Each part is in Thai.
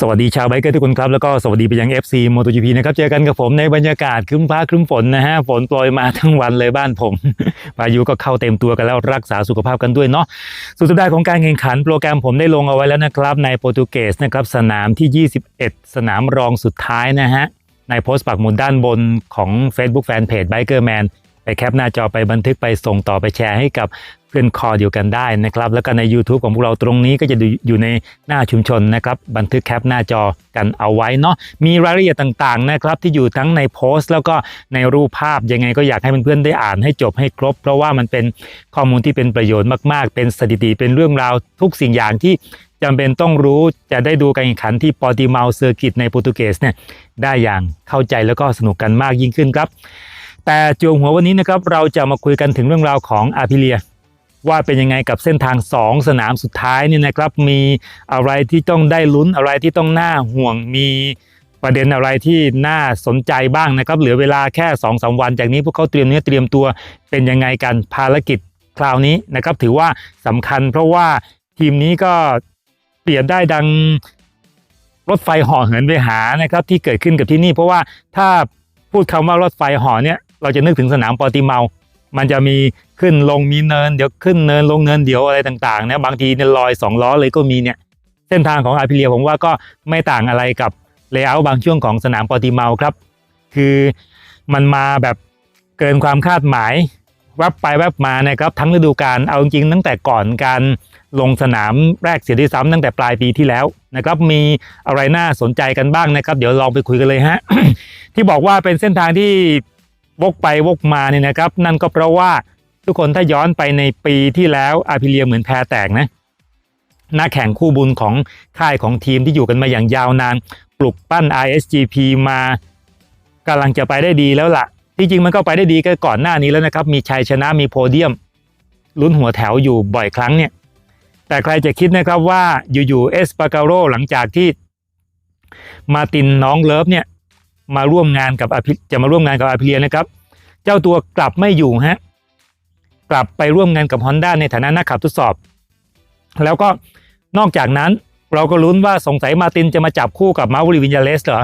สวัสดีชาวไบเกอร์ทุกคนครับ แล้วก็สวัสดีไปยัง FC MotoGP นะครับ เจอกันกับผมในบรรยากาศครึ้มฟ้าครึ้มฝนนะฮะ ฝนโปรยมาทั้งวันเลยบ้านผม พายุก็เข้าเต็มตัวกันแล้วรักษาสุขภาพกันด้วยเนาะสุดสัปดาห์ของการแข่งขันโปรแกรมผมได้ลงเอาไว้แล้วนะครับ ในโปรตุเกสนะครับสนามที่ 21 สนามรองสุดท้ายนะฮะ ในโพสต์ปักหมุดด้านบนของ Facebook Fanpage Biker Man ไปแคปหน้าจอไปบันทึกไปส่งต่อไปแชร์ให้กับ เพื่อนคอเดียวกันได้นะครับ แล้วก็ใน YouTube ของพวกเราตรงนี้ก็จะอยู่ในหน้าชุมชนนะครับ บันทึกแคปหน้าจอกันเอาไว้เนาะมีรายละเอียดต่างๆนะครับ ที่อยู่ทั้งในโพสต์ แล้วก็ในรูปภาพยังไงก็อยากให้เพื่อนๆได้อ่านให้จบให้ครบ เพราะว่ามันเป็นข้อมูลที่เป็นประโยชน์มากๆ เป็นสถิติเป็นเรื่องราวทุกสิ่งอย่างที่จำเป็นต้องรู้จะได้ดูการแข่งขันที่ปอติเมาเซอร์กิตในโปรตุเกสเนี่ยได้อย่างเข้าใจแล้วก็สนุกกันมากยิ่งขึ้นครับ แต่จวงหัววันนี้นะครับเราจะมาคุยกันถึงเรื่องราวของอาพิเลีย ว่าเป็นยังไงกับเส้นทาง 2 สนามสุดท้ายนี่นะครับ มีอะไรที่ต้องได้ลุ้นอะไรที่ต้องน่าห่วงมีประเด็นอะไรที่น่าสนใจบ้างนะครับ เหลือเวลาแค่2อสวัน จากนี้พวกเขาเตรียมเนื้อเตรียมตัวเป็นยังไงกันภารกิจคราวนี้นะครับ ถือว่าสำคัญเพราะว่าทีมนี้ก็เปรียบได้ดังรถไฟห่อเหินไปหานะครับ ที่เกิดขึ้นกับที่นี่ เพราะว่าถ้าพูดคำว่ารถไฟห่อเนี่ยเราจะนึกถึงสนามปอร์ติเมา มันจะมีขึ้นลงมีเนินเดี๋ยวขึ้นเนินลงเนินเดี๋ยวอะไรต่างๆนะบางทีเนี่ยลอยสองล้อเลยก็มีเนี่ยเส้นทางของอาพิเลียผมว่าก็ไม่ต่างอะไรกับเลเยอร์บางช่วงของสนามปอติเมาครับ คือมันมาแบบเกินความคาดหมายแวบไปแวบมานะครับทั้งฤดูกาลเอาจริงๆตั้งแต่ก่อนการลงสนามแรกเสียด้วยซ้ำตั้งแต่ปลายปีที่แล้วนะครับมีอะไรน่าสนใจกันบ้างนะครับ เดี๋ยวลองไปคุยกันเลยฮะที่บอกว่าเป็นเส้นทางที่ วกไปวกมาเนี่ยนะครับ นั่นก็เพราะว่าทุกคนถ้าย้อนไปในปีที่แล้วอาพิเลียเหมือนแพแตกนะนักแข่งคู่บุญของค่ายของทีมที่อยู่กันมาอย่างยาวนาน ปลุกปั้น ISGP มากำลังจะไปได้ดีแล้วล่ะ ที่จริงมันก็ไปได้ดีก็ก่อนหน้านี้แล้วนะครับ มีชัยชนะมีโพเดียมลุ้นหัวแถวอยู่บ่อยครั้งเนี่ย แต่ใครจะคิดนะครับว่าอยู่ๆเอสปาการโรหลังจากที่มาตินน้องเลิฟเนี่ย มาร่วมงานกับอภิจะมาร่วมงานกับอาพิเลียนะครับ เจ้าตัวกลับไม่อยู่ฮะกลับไปร่วมงานกับ Honda ในฐานะนักขับทดสอบ แล้วก็นอกจากนั้นเราก็ลุ้นว่าสงสัยมาตินจะมาจับคู่กับมาวิวินยาเลสเหรอ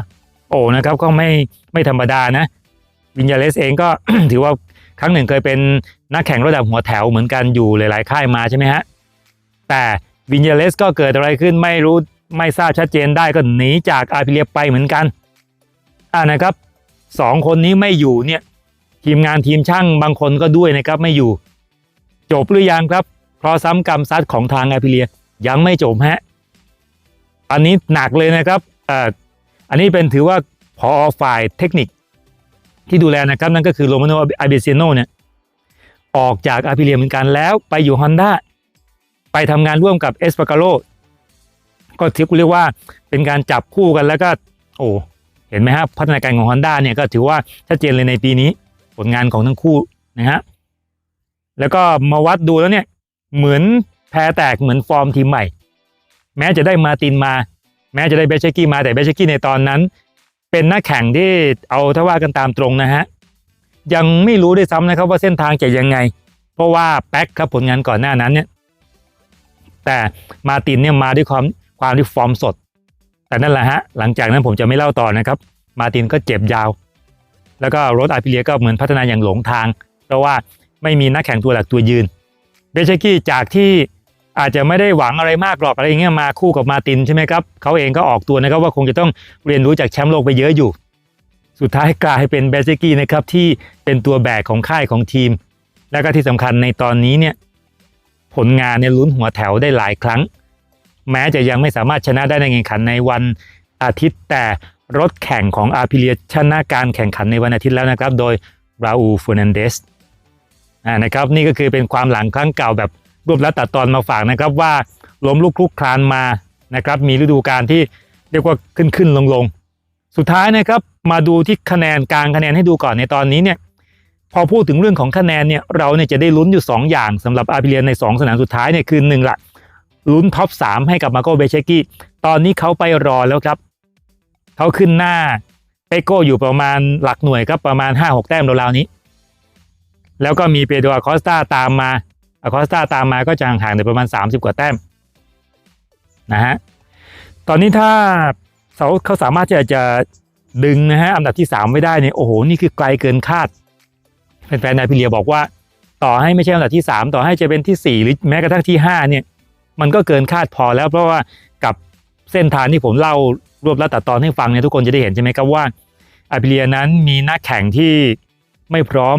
โอ้นะครับก็ไม่ไม่ธรรมดานะวินยาเลสเองก็ถือว่าครั้งหนึ่งเคยเป็นนักแข่งระดับหัวแถวเหมือนกันอยู่หลาย ๆ ค่ายมาใช่ไหมฮะแต่วินยาเลสก็เกิดอะไรขึ้นไม่รู้ไม่ทราบชัดเจนได้ก็หนีจากอาพิเลียไปเหมือนกัน อ่านะครับสองคนนี้ไม่อยู่เนี่ยทีมงานทีมช่างบางคนก็ด้วยนะครับไม่อยู่ จบหรือยังครับเพราะซ้ำกรรมซัดของทางอาพิเลียยังไม่จบฮะอันนี้หนักเลยนะครับเอ่ออันนี้เป็นถือว่าพอฝ่ายเทคนิคที่ดูแลนะครับนั่นก็คือโรมาโนอาเบเซโนเนี่ยออกจากอาพิเลียเหมือนกันแล้วไปอยู่ฮอนด้าไปทำงานร่วมกับเอสปาการโลก็ถือเรียกว่าเป็นการจับคู่กันแล้วก็ โอ้ เห็นไหมครับพัฒนาการของ Honda เนี่ยก็ถือว่าชัดเจนเลยในปีนี้ ผลงานของทั้งคู่นะฮะแล้วก็มาวัดดูแล้วเนี่ยเหมือนแพ้แตกเหมือนฟอร์มทีมใหม่ แม้จะได้มาตินมา แม้จะได้เบเชกี้มาแต่เบเชกี้ในตอนนั้น เป็นนักแข่งที่เอาถ้าว่ากันตามตรงนะฮะยังไม่รู้ด้วยซ้ำนะครับว่าเส้นทางจะยังไง เพราะว่าแป๊กครับผลงานก่อนหน้านั้นเนี่ยแต่มาตินเนี่ยมาด้วยความความที่ฟอร์มสด แต่นั่นแหละฮะหลังจากนั้นผมจะไม่เล่าต่อนะครับ มาตินก็เจ็บยาว แล้วก็รถอาพิเลียก็เหมือนพัฒนาอย่างหลงทาง เพราะว่าไม่มีนักแข่งตัวหลักตัวยืนเบเชกี้จากที่อาจจะไม่ได้หวังอะไรมากหรอกอะไรอย่างเงี้ยมาคู่กับมาตินใช่ไหมครับเขาเองก็ออกตัวนะครับว่าคงจะต้องเรียนรู้จากแชมป์โลกไปเยอะอยู่ สุดท้ายกลายเป็นเบเชกี้นะครับที่เป็นตัวแบกของค่ายของทีม แล้วก็ที่สำคัญในตอนนี้เนี่ยผลงานเนี่ยลุ้นหัวแถวได้หลายครั้ง แม้จะยังไม่สามารถชนะได้ในแข่งขันในวันอาทิตย์ แต่รถแข่งของอาพิเลียชนะการแข่งขันในวันอาทิตย์แล้วนะครับ โดยราอูลเฟอร์นันเดสนะครับนี่ก็คือเป็นความหลังครั้งเก่าแบบรวบลัดตัดตอนมาฝากนะครับว่าล้มลุกคลุกคลานมานะครับมีฤดูกาลที่เรียกว่าขึ้นขึ้นลงลงสุดท้ายนะครับมาดูที่คะแนนกลางคะแนนให้ดูก่อนในตอนนี้เนี่ยพอพูดถึงเรื่องของคะแนนเนี่ยเราเนี่ยจะได้ลุ้นอยู่ 2 อย่างสำหรับอาพิเลียใน 2 สนามสุดท้ายเนี่ยคือหนึ่งละ ลุ้นท็อป 3 ให้กับมาโกเบเชกี้ตอนนี้เขาไปรอแล้วครับ เขาขึ้นหน้าเปโก้อยู่ประมาณหลักหน่วยครับประมาณ 5-6 แต้มราวๆนี้ แล้วก็มีเปโดอาคอสตาตามมาอาคอสตาตามมาก็จะห่างๆในประมาณ 30 กว่าแต้มนะฮะตอนนี้ถ้าเขาเขาสามารถที่จะจะดึงนะฮะอันดับที่สามไม่ได้เนี่ยโอ้โหนี่คือไกลเกินคาดแฟนๆนายพิเลียบอกว่า ต่อให้ไม่ใช่อันดับที่สามต่อให้จะเป็นที่สี่หรือแม้กระทั่งที่ห้าเนี่ย มันก็เกินคาดพอแล้วเพราะว่ากับเส้นทางที่ผมเล่ารวบรัดตัดตอนให้ฟังเนี่ยทุกคนจะได้เห็นใช่ไหมครับว่าอาพิเลียนั้นมีนักแข่งที่ไม่พร้อม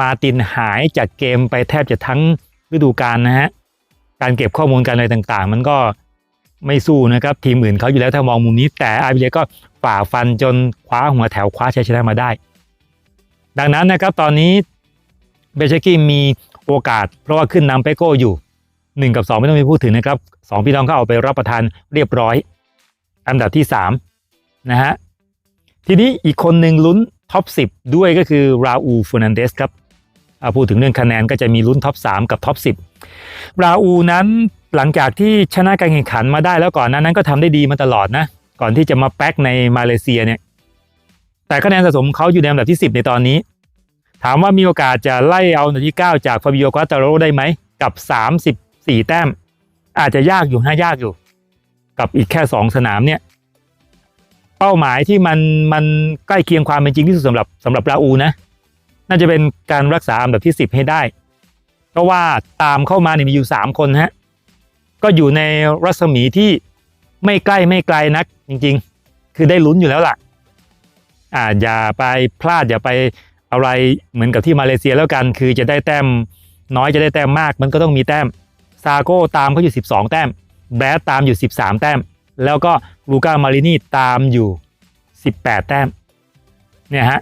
มาตินหายจากเกมไปแทบจะทั้งฤดูกาลนะฮะการเก็บข้อมูลการอะไรต่างๆ มันก็ไม่สู้นะครับทีมอื่นเขาอยู่แล้วถ้ามองมุมนี้ แต่อาพิเลียก็ฝ่าฟันจนคว้าหัวแถวคว้าชัยชนะมาได้ ดังนั้นนะครับตอนนี้เบเชกี้มีโอกาสเพราะว่าขึ้นนำเปโก้อยู่ หนึ่งกับสองไม่ต้องไปพูดถึงนะครับสองพี่น้องก็เอาไปรับประทานเรียบร้อย อันดับที่สามนะฮะทีนี้อีกคนหนึ่งลุ้นท็อปสิบด้วยก็คือราอูฟ e นันเดสครับอ่าพูดถึงเรื่องคะแนนก็จะมีลุ้นท็อปสามกับท็อปสิบราอูนั้นหลังจากที่ชนะการแข่งขันมาได้แล้วก่อนหนานั้นก็ทำได้ดีมาตลอดนะ ก่อนที่จะมาแป๊กในมาเลเซียเนี่ย แต่คะแนนสะสมเขาอยู่ในอันดับที่ 10 ในตอนนี้ ถามว่ามีโอกาสจะไล่เอาอันดับที่ 9 จากฟาบิโอควาตาโรได้ไหมกับ 34แต้ม อาจจะยากอยู่ห้ายากอยู่ กับอีกแค่2สนามเนี่ย เป้าหมายที่มันมันใกล้เคียงความเป็นจริงที่สุดสำหรับสำหรับราอูนะ น่าจะเป็นการรักษาอันดับที่10ให้ได้ เพราะว่าตามเข้ามาเนี่ยมีอยู่3คนฮะก็อยู่ในรัศมีที่ไม่ใกล้ไม่ไกลนักจริง ๆ คือได้ลุ้นอยู่แล้วล่ะอ่าอย่าไปพลาดอย่าไปอะไรเหมือนกับที่มาเลเซียแล้วกัน คือจะได้แต้มน้อยจะได้แต้มมาก มันก็ต้องมีแต้ม ซาโก้ตามเขาอยู่ 12 แต้ม แบรดตามอยู่ 13 แต้ม แล้วก็ลูก้ามารินีตามอยู่ 18 แต้ม เนี่ยฮะ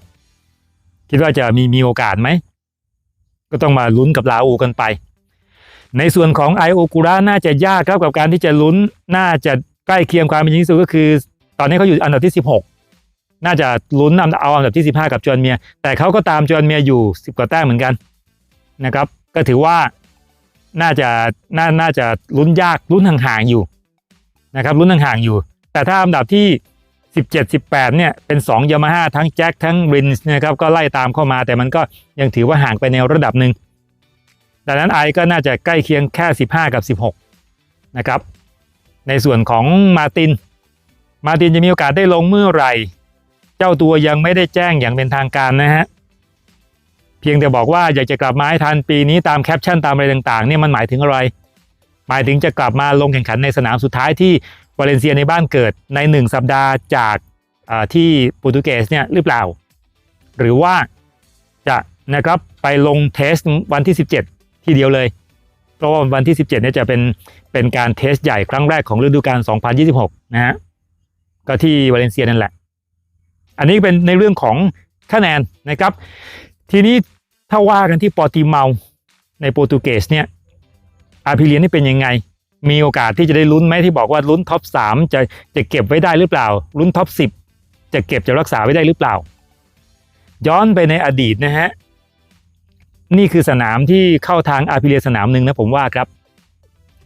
คิดว่าจะมีมีโอกาสไหม ก็ต้องมาลุ้นกับลาอูกันไป ในส่วนของไอโอกูระน่าจะยากครับกับการที่จะลุ้น น่าจะใกล้เคียงความเป็นจริงที่สุดก็คือ ตอนนี้เขาอยู่อันดับที่ 16 น่าจะลุ้นเอาอันดับที่ 15 กับจวนเมีย แต่เขาก็ตามจวนเมียอยู่ 10 กว่าแต้มเหมือนกันนะครับ ก็ถือว่า น่าจะน่าน่าจะลุ้นยากลุ้นห่างๆอยู่นะครับลุ้นห่างๆอยู่ แต่ถ้าอันดับที่ 17 18เนี่ยเป็น2ยามาฮ่าทั้งแจ็คทั้งรินส์นะครับก็ไล่ตามเข้ามา แต่มันก็ยังถือว่าห่างไปในระดับหนึ่งดังนั้นไอก็น่าจะใกล้เคียงแค่ 15 กับ 16 นะครับ ในส่วนของมาติน มาตินจะมีโอกาสได้ลงเมื่อไหร่ เจ้าตัวยังไม่ได้แจ้งอย่างเป็นทางการนะฮะ เพียงแต่บอกว่าอยากจะกลับมาให้ทันปีนี้ตามแคปชั่นตามอะไรต่างๆเนี่ยมันหมายถึงอะไร หมายถึงจะกลับมาลงแข่งขันในสนามสุดท้ายที่วาเลนเซียในบ้านเกิดในหนึ่งสัปดาห์จากที่โปรตุเกสเนี่ยหรือเปล่า หรือว่าจะนะครับไปลงเทสวันที่ 17 ทีเดียวเลย เพราะว่าวันที่ 17เนี่ยจะเป็นเป็นการเทสใหญ่ครั้งแรกของฤดูกาล 2026 นะฮะก็ที่วาเลนเซียนั่นแหละ อันนี้เป็นในเรื่องของคะแนนนะครับ ทีนี้ถ้าว่ากันที่ปอติเมาในโปรตุเกสเนี่ยอาพิเลียนนี่เป็นยังไง มีโอกาสที่จะได้ลุ้นไหมที่บอกว่าลุ้นท็อป3จะจะเก็บไว้ได้หรือเปล่า ลุ้นท็อป10จะเก็บจะรักษาไว้ได้หรือเปล่า ย้อนไปในอดีตนะฮะนี่คือสนามที่เข้าทางอาพิเลียสนามหนึ่งนะผมว่าครับ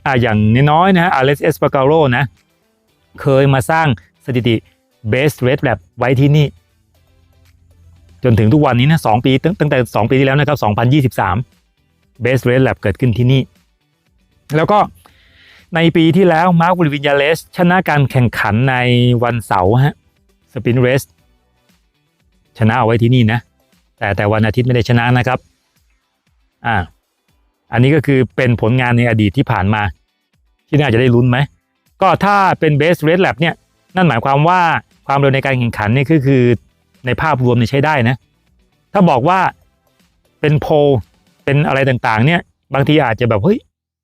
อ่าอย่างน้อยๆนะฮะอเลสเอสปาการโรนะ เคยมาสร้างสถิติ Best Red Lab ไว้ที่นี่ จนถึงทุกวันนี้นะสปีตั้งตั้งแต่ 2 ปีที่แล้วนะครับ 2023 Best Red Lab เกิดขึ้นที่นี่ แล้วก็ในปีที่แล้วมาร์ควิลวินยาเลสชนะการแข่งขันในวันเสาร์ฮะสปินเรสชนะเอาไว้ที่นี่นะ แต่แต่วันอาทิตย์ไม่ได้ชนะนะครับอ่าอันนี้ก็คือเป็นผลงานในอดีตที่ผ่านมา ที่น่าจะได้ลุ้นไหม ก็ถ้าเป็น Best Red Lab เนี่ย นั่นหมายความว่าความเร็วในการแข่งขันนี่ก็คือ ในภาพรวมเนี่ยใช้ได้นะ ถ้าบอกว่าเป็นโพลเป็นอะไรต่างๆ เนี่ย บางทีอาจจะแบบเฮ้ย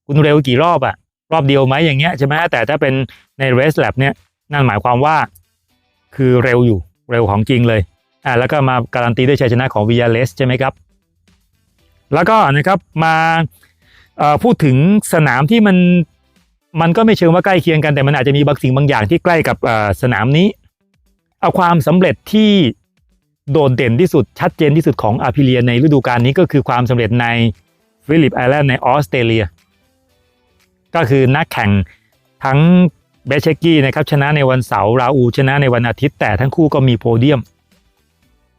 คุณเร็วกี่รอบอะรอบเดียวไหมอย่างเงี้ยใช่ไหมแต่ถ้าเป็นใน Race Lab เนี่ยนั่นหมายความว่า คือเร็วอยู่เร็วของจริงเลยอ่าแล้วก็มาการันตีด้วยชัยชนะของวิยาเลสใช่ไหมครับ แล้วก็นะครับมาพูดถึงสนามที่มันมันก็ไม่เชิงว่าใกล้เคียงกันแต่มันอาจจะมีบางสิ่งบางอย่างที่ใกล้กับสนามนี้ เอาความสำเร็จที่ โดดเด่นที่สุดชัดเจนที่สุดของอาพิเลียในฤดูกาลนี้ก็คือความสำเร็จในฟิลิปไอแลนด์ในออสเตรเลีย ก็คือนักแข่งทั้งเบเชกี้นะครับชนะในวันเสาร์ราอูชนะในวันอาทิตย์ แต่ทั้งคู่ก็มีโพเดียม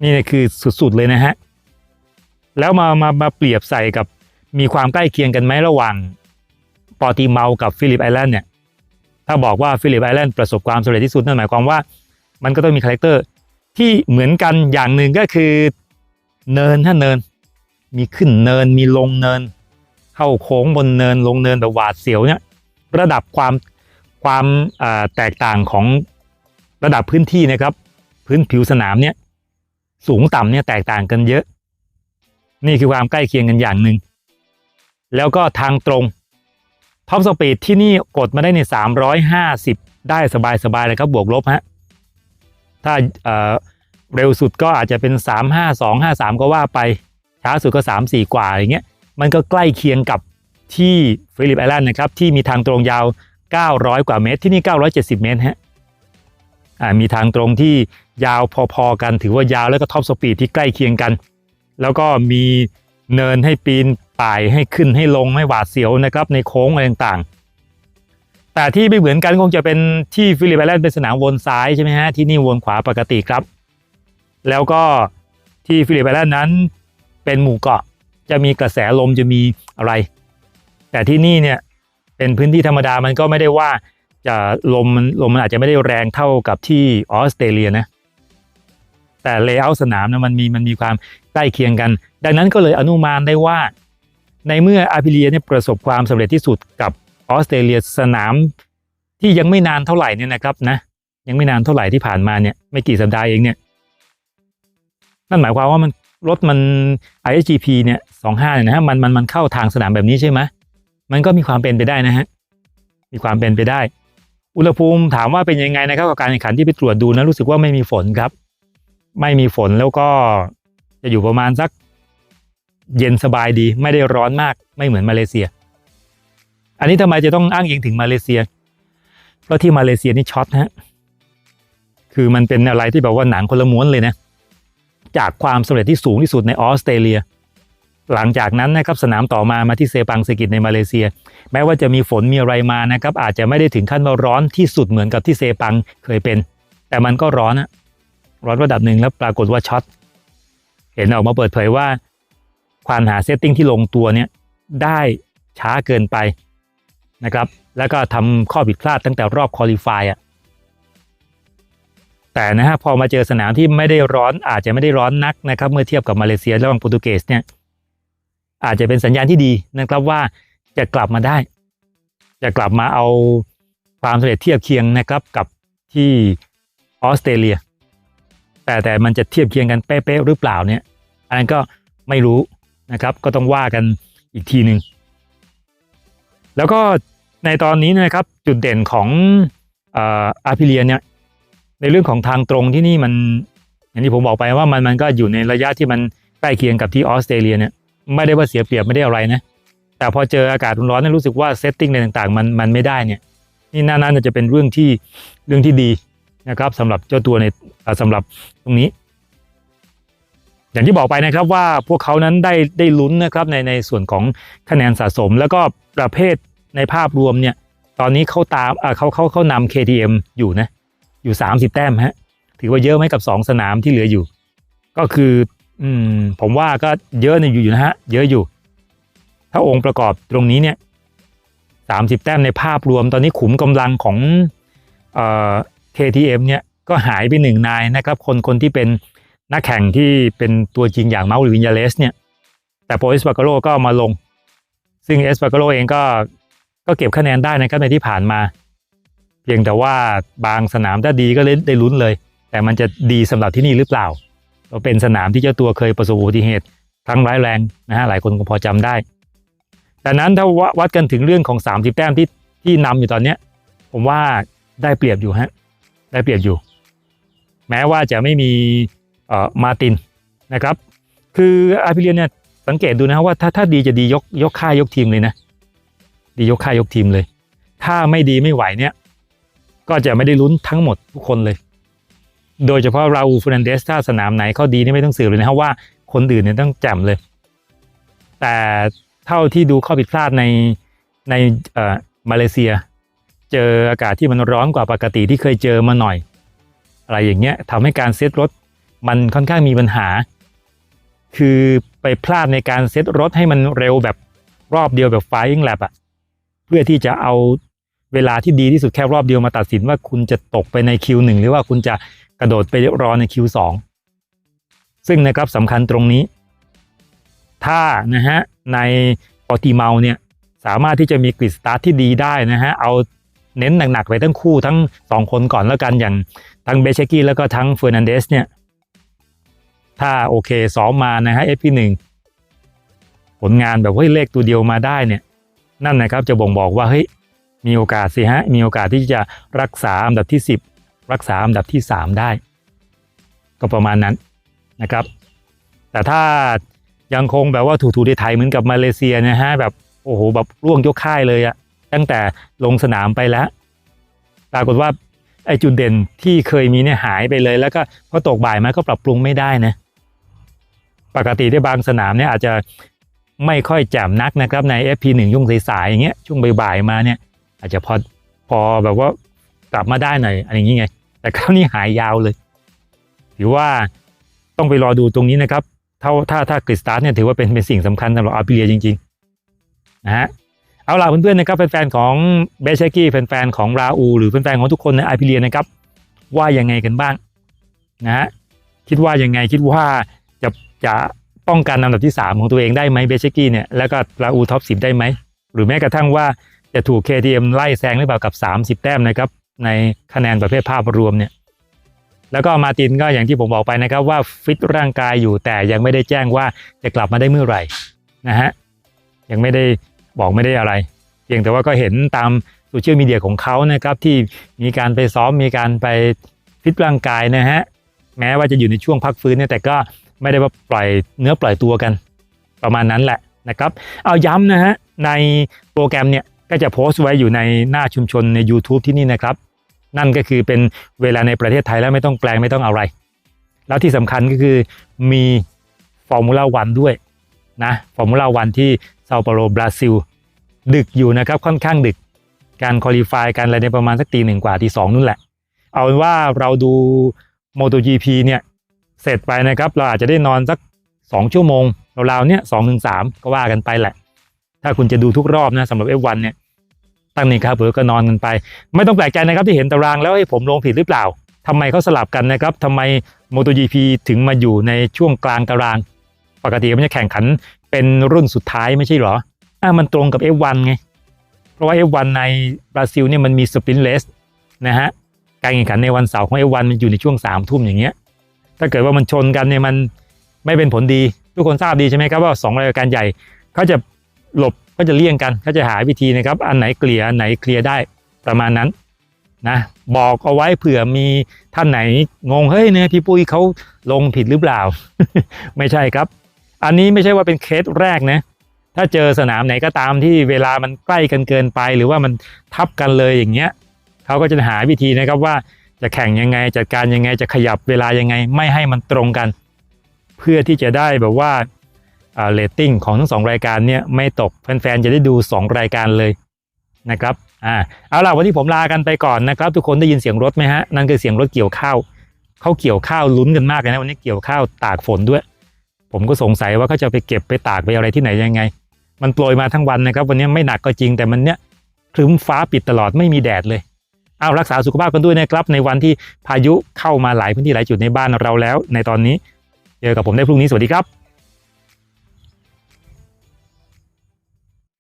นี่คือสุดๆเลยนะฮะ แล้วมามามาเปรียบใส่กับมีความใกล้เคียงกันไหมระหว่างปอติเมากับฟิลิปไอแลนด์เนี่ยถ้าบอกว่าฟิลิปไอแลนด์ประสบความสำเร็จที่สุดนั่นหมายความว่า มันก็ต้องมีคาแรคเตอร์ ที่เหมือนกันอย่างหนึ่งก็คือเนินถ้าเนิน มีขึ้นเนินมีลงเนิน เข้าโค้งบนเนินลงเนินแบบหวาดเสียวเนี่ยระดับความความแตกต่างของระดับพื้นที่นะครับ พื้นผิวสนามเนี่ยสูงต่ำเนี่ยแตกต่างกันเยอะ นี่คือความใกล้เคียงกันอย่างหนึ่งแล้วก็ทางตรงท็อปสปีดที่นี่กดมาได้ใน350 ได้สบายๆเลยครับบวกลบฮะ ถ้าเร็วสุดก็อาจจะเป็น 352 53 ก็ว่าไป ช้าสุดก็ 3 4 กว่าอย่างเงี้ย มันก็ใกล้เคียงกับที่ฟิลิปไอแลนด์นะครับ ที่มีทางตรงยาว 900 กว่าเมตร ที่นี่ 970 เมตรฮะมีทางตรงที่ยาวพอๆกัน ถือว่ายาวแล้วก็ท็อปสปีดที่ใกล้เคียงกัน แล้วก็มีเนินให้ปีนป่ายให้ขึ้นให้ลงให้หวาดเสียวนะครับในโค้งอะไรต่างๆ แต่ที่ไม่เหมือนกันคงจะเป็นที่ฟิลิปไอแลนด์เป็นสนามวนซ้ายใช่ไหมฮะที่นี่วนขวาปกติครับ แล้วก็ที่ฟิลิปไอแลนด์นั้นเป็นหมู่เกาะจะมีกระแสลมจะมีอะไร แต่ที่นี่เนี่ยเป็นพื้นที่ธรรมดามันก็ไม่ได้ว่าจะลมมันลมมันอาจจะไม่ได้แรงเท่ากับที่ออสเตรเลียนะแต่เลเยอร์สนามนะมันมีมันมีความใกล้เคียงกัน ดังนั้นก็เลยอนุมานได้ว่า ในเมื่ออาพิเลียเนี่ยประสบความสำเร็จที่สุดกับ ออสเตรเลียสนามที่ยังไม่นานเท่าไหร่เนี่ยนะครับนะยังไม่นานเท่าไหร่ที่ผ่านมาเนี่ยไม่กี่สัปดาห์เองเนี่ยนั่นหมายความว่ามันรถมัน ISGP เนี่ยสองห้าเนี่ยนะฮะมันมันมันเข้าทางสนามแบบนี้ใช่ไหมมันก็มีความเป็นไปได้นะฮะมีความเป็นไปได้ อุณหภูมิถามว่าเป็นยังไงนะครับกับการแข่งขันที่ไปตรวจดูนะรู้สึกว่าไม่มีฝนครับ ไม่มีฝนแล้วก็จะอยู่ประมาณสักเย็นสบายดี ไม่ได้ร้อนมากไม่เหมือนมาเลเซีย อันนี้ทำไมจะต้องอ้างอิงถึงมาเลเซีย เพราะที่มาเลเซียนี่ช็อตฮะ คือมันเป็นอะไรที่แบบว่าหนังคนละม้วนเลยนะ จากความสำเร็จที่สูงที่สุดในออสเตรเลีย หลังจากนั้นนะครับสนามต่อมามาที่เซปังเซกิตในมาเลเซีย แม้ว่าจะมีฝนมีอะไรมานะครับ อาจจะไม่ได้ถึงขั้นว่าร้อนที่สุดเหมือนกับที่เซปังเคยเป็น แต่มันก็ร้อนอะร้อนระดับหนึ่งแล้วปรากฏว่าช็อต เห็นออกมาเปิดเผยว่าความหาเซตติ้งที่ลงตัวเนี่ยได้ช้าเกินไป นะครับ แล้วก็ทำข้อผิดพลาดตั้งแต่รอบคอลิฟายอะแต่นะฮะพอมาเจอสนามที่ไม่ได้ร้อนอาจจะไม่ได้ร้อนนักนะครับ เมื่อเทียบกับมาเลเซียระหว่างโปรตุเกสเนี่ย อาจจะเป็นสัญญาณที่ดีนะครับว่าจะกลับมาได้ จะกลับมาเอาความสำเร็จเทียบเคียงนะครับกับที่ออสเตรเลีย แต่แต่มันจะเทียบเคียงกันเป๊ะๆหรือเปล่าเนี่ย อันนั้นก็ไม่รู้นะครับ ก็ต้องว่ากันอีกทีหนึ่งแล้วก็ ในตอนนี้นะครับจุดเด่นของอาพิเลียเนี่ยในเรื่องของทางตรงที่นี่มันอย่างที่ผมบอกไปว่ามันมันก็อยู่ในระยะที่มันใกล้เคียงกับที่ออสเตรเลียเนี่ยไม่ได้ว่าเสียเปรียบไม่ได้อะไรนะแต่พอเจออากาศร้อนเนี่ยรู้สึกว่าเซตติ้งในต่างๆมันมันไม่ได้เนี่ยนี่น่าน่าจะเป็นเรื่องที่เรื่องที่ดีนะครับสำหรับเจ้าตัวในสำหรับตรงนี้ อย่างที่บอกไปนะครับว่าพวกเขานั้นได้ได้ลุ้นนะครับในในส่วนของคะแนนสะสม แล้วก็ประเภท ในภาพรวมเนี่ย ตอนนี้เขาตามเขาเขาเขานำ KTM อยู่นะ อยู่ 30 แต้มฮะ ถือว่าเยอะไหมกับ 2 สนามที่เหลืออยู่ ก็คืออืมผมว่าก็เยอะเนี่ยอยู่นะฮะ เยอะอยู่ ถ้าองค์ประกอบตรงนี้เนี่ย30แต้มในภาพรวมตอนนี้ขุมกำลังของเอ่อ KTM เนี่ยก็หายไปหนึ่งนายนะครับ คนคนที่เป็นนักแข่งที่เป็นตัวจริงอย่างเมาส์หรือวินยาเลสเนี่ย แต่โปเอสปาโกโลก็มาลง ซึ่งเอสปาโกโลเองก็ ก็เก็บคะแนนได้นะครับในที่ผ่านมา เพียงแต่ว่าบางสนามถ้าดีก็เลยได้ลุ้นเลย แต่มันจะดีสำหรับที่นี่หรือเปล่าเราเป็นสนามที่เจ้าตัวเคยประสบอุบัติเหตุครั้งร้ายแรงนะฮะหลายคนคงพอจำได้ดังนั้นถ้าวัดกันถึงเรื่องของ 30 แต้มที่ที่นำอยู่ตอนเนี้ย ผมว่าได้เปรียบอยู่ฮะได้เปรียบอยู่ แม้ว่าจะไม่มีเอ่อมาตินนะครับ คืออาพิเลียนเนี่ยสังเกตดูนะว่าถ้าถ้าดีจะดียกยกค่ายยกทีมเลยนะ ดียกค่ายยกทีมเลย ถ้าไม่ดีไม่ไหวเนี่ย ก็จะไม่ได้ลุ้นทั้งหมดทุกคนเลย โดยเฉพาะราอูฟูนันเดสถ้าสนามไหนเขาดีนี่ไม่ต้องสืบเลยนะครับว่าคนอื่นเนี่ยต้องแจ่มเลย แต่เท่าที่ดูข้อผิดพลาดในในเอ่อมาเลเซีย เจออากาศที่มันร้อนกว่าปกติที่เคยเจอมาหน่อย อะไรอย่างเงี้ยทำให้การเซตรถมันค่อนข้างมีปัญหา คือไปพลาดในการเซตรถให้มันเร็วแบบรอบเดียวแบบไฟยิ่งแลบอะ พื่อที่จะเอาเวลาที่ดีที่สุดแค่รอบเดียวมาตัดสินว่าคุณจะตกไปในคิวหนึ่งหรือว่าคุณจะกระโดดไปรอใน Q2 ซึ่งนะครับสำคัญตรงนี้ ถ้านะฮะในปอติเมาเนี่ยสามารถที่จะมีกริดสตาร์ทที่ดีได้นะฮะเอาเน้นหนักๆไปทั้งคู่ทั้งสองคนก่อนแล้วกันอย่างทั้งเบเชกี้แล้วก็ทั้งเฟอร์นันเดสเนี่ยถ้าโอเคซ้อมมานะฮะ FP1 ผลงานแบบเฮ้ยเลขตัวเดียวมาได้เนี่ย นั่นนะครับจะบ่งบอกว่าเฮ้ยมีโอกาสสิฮะมีโอกาสที่จะรักษาอันดับที่ 10 รักษาอันดับที่ 3 ได้ ก็ประมาณนั้นนะครับ แต่ถ้ายังคงแบบว่าถูๆในไทยเหมือนกับมาเลเซียนะฮะแบบโอ้โหแบบร่วงยกค่ายเลยอะตั้งแต่ลงสนามไปแล้ว ปรากฏว่าไอจุดเด่นที่เคยมีเนี่ยหายไปเลย แล้วก็พอตกบ่ายมาก็ปรับปรุงไม่ได้นะ ปกติที่บางสนามเนี่ยอาจจะ ไม่ค่อยแจ่มนักนะครับใน FP1 ยุ่งสายๆอย่างเงี้ยช่วงบ่ายๆมาเนี่ย อาจจะพอพอแบบว่ากลับมาได้หน่อยอะไรอย่างเงี้ยแต่คราวนี้หายยาวเลยถือว่าต้องไปรอดูตรงนี้นะครับถ้าถ้าถ้ากริสตาร์ทเนี่ยถือว่าเป็นเป็นสิ่งสำคัญสำหรับอาร์พิเลียจริงๆนะฮะเอาล่ะเพื่อนๆนะครับแฟนๆของเบชกี้แฟนๆของราอูหรือแฟนๆของทุกคนในอาร์พิเลียนะครับ ว่ายังไงกันบ้างนะฮะคิดว่ายังไงคิดว่าจะจะ ป้องกันอันดับที่ 3 ของตัวเองได้ไหมเบเชกี้เนี่ยแล้วก็ราอูท็อป10 ได้ไหม หรือแม้กระทั่งว่าจะถูก KTM ไล่แซงหรือเปล่ากับ 30 แต้มนะครับ ในคะแนนประเภทภาพรวมเนี่ยแล้วก็มาตินก็อย่างที่ผมบอกไปนะครับว่าฟิตร่างกายอยู่แต่ยังไม่ได้แจ้งว่าจะกลับมาได้เมื่อไหร่นะฮะยังไม่ได้บอกไม่ได้อะไร เพียงแต่ว่าก็เห็นตามโซเชียลมีเดียของเขานะครับที่มีการไปซ้อมมีการไปฟิตร่างกายนะฮะแม้ว่าจะอยู่ในช่วงพักฟื้นเนี่ยแต่ก็ ไม่ได้ว่าปล่อยเนื้อปล่อยตัวกัน ประมาณนั้นแหละนะครับ เอาย้ำนะฮะในโปรแกรมเนี่ยก็จะโพสต์ไว้อยู่ในหน้าชุมชนใน YouTube ที่นี่นะครับ นั่นก็คือเป็นเวลาในประเทศไทยแล้วไม่ต้องแปลงไม่ต้องอะไร แล้วที่สำคัญก็คือมีฟอร์มูล่าวันด้วยนะฟอร์มูล่าวันที่เซาเปาโลบราซิล ดึกอยู่นะครับค่อนข้างดึกการคอลี่ฟายการอะไรในประมาณสักตีหนึ่งกว่าตีสองนู่นแหละ เอาเป็นว่าเราดู MotoGP เนี่ย เสร็จไปนะครับ เราอาจจะได้นอนสัก 2 ชั่วโมงราวๆเนี่ยสองถึงสามก็ว่ากันไปแหละ ถ้าคุณจะดูทุกรอบนะสำหรับ F1 เนี่ยตั้งนี่ครับเผื่อก็นอนกันไป ไม่ต้องแปลกใจนะครับที่เห็นตารางแล้วให้ผมลงผิดหรือเปล่าทำไมเขาสลับกันนะครับทำไม MotoGP ถึงมาอยู่ในช่วงกลางตาราง ปกติมันจะแข่งขันเป็นรุ่นสุดท้ายไม่ใช่หรออะมันตรงกับ F1 ไง เพราะว่า F1 ในบราซิลเนี่ยมันมีสปรินต์เลสนะฮะการแข่งขันในวันเสาร์ของ F1 มันอยู่ในช่วง3ามทุ่มอย่างเงี้ย ถ้าเกิดว่ามันชนกันเนี่ยมันไม่เป็นผลดี ทุกคนทราบดีใช่ไหมครับว่าสองรายการใหญ่เขาจะหลบก็จะเลี่ยงกันเขาจะหาวิธีนะครับ อันไหนเกลี่ยอันไหนเคลียร์ได้ประมาณนั้นนะบอกเอาไว้เผื่อมีท่านไหนงงเฮ้ยเนี่ยพี่ปุ้ยเขาลงผิดหรือเปล่า ไม่ใช่ครับ อันนี้ไม่ใช่ว่าเป็นเคสแรกนะ ถ้าเจอสนามไหนก็ตามที่เวลามันใกล้กันเกินไป หรือว่ามันทับกันเลยอย่างเงี้ยเขาก็จะหาวิธีนะครับว่า จะแข่งยังไงจัดการยังไงจะขยับเวลายังไง ไม่ให้มันตรงกัน เพื่อที่จะได้แบบว่าเรตติ้งของทั้งสองรายการเนี่ยไม่ตกแฟนๆจะได้ดู 2 รายการเลยนะครับอ่าเอาล่ะวันนี้ผมลากันไปก่อนนะครับ ทุกคนได้ยินเสียงรถไหมฮะนั่นคือเสียงรถเกี่ยวข้าวเขาเกี่ยวข้าวลุ้นกันมากเลยนะวันนี้เกี่ยวข้าวตากฝนด้วย ผมก็สงสัยว่าเขาจะไปเก็บไปตากไปอะไรที่ไหนยังไง มันโปรยมาทั้งวันนะครับ วันนี้ไม่หนักก็จริงแต่มันเนี้ยครึ้มฟ้าปิดตลอดไม่มีแดดเลย เอารักษาสุขภาพกันด้วยนะครับ ในวันที่พายุเข้ามาหลายพื้นที่หลายจุดในบ้านเราแล้ว ในตอนนี้เจอกับผมได้พรุ่งนี้สวัสดีครับ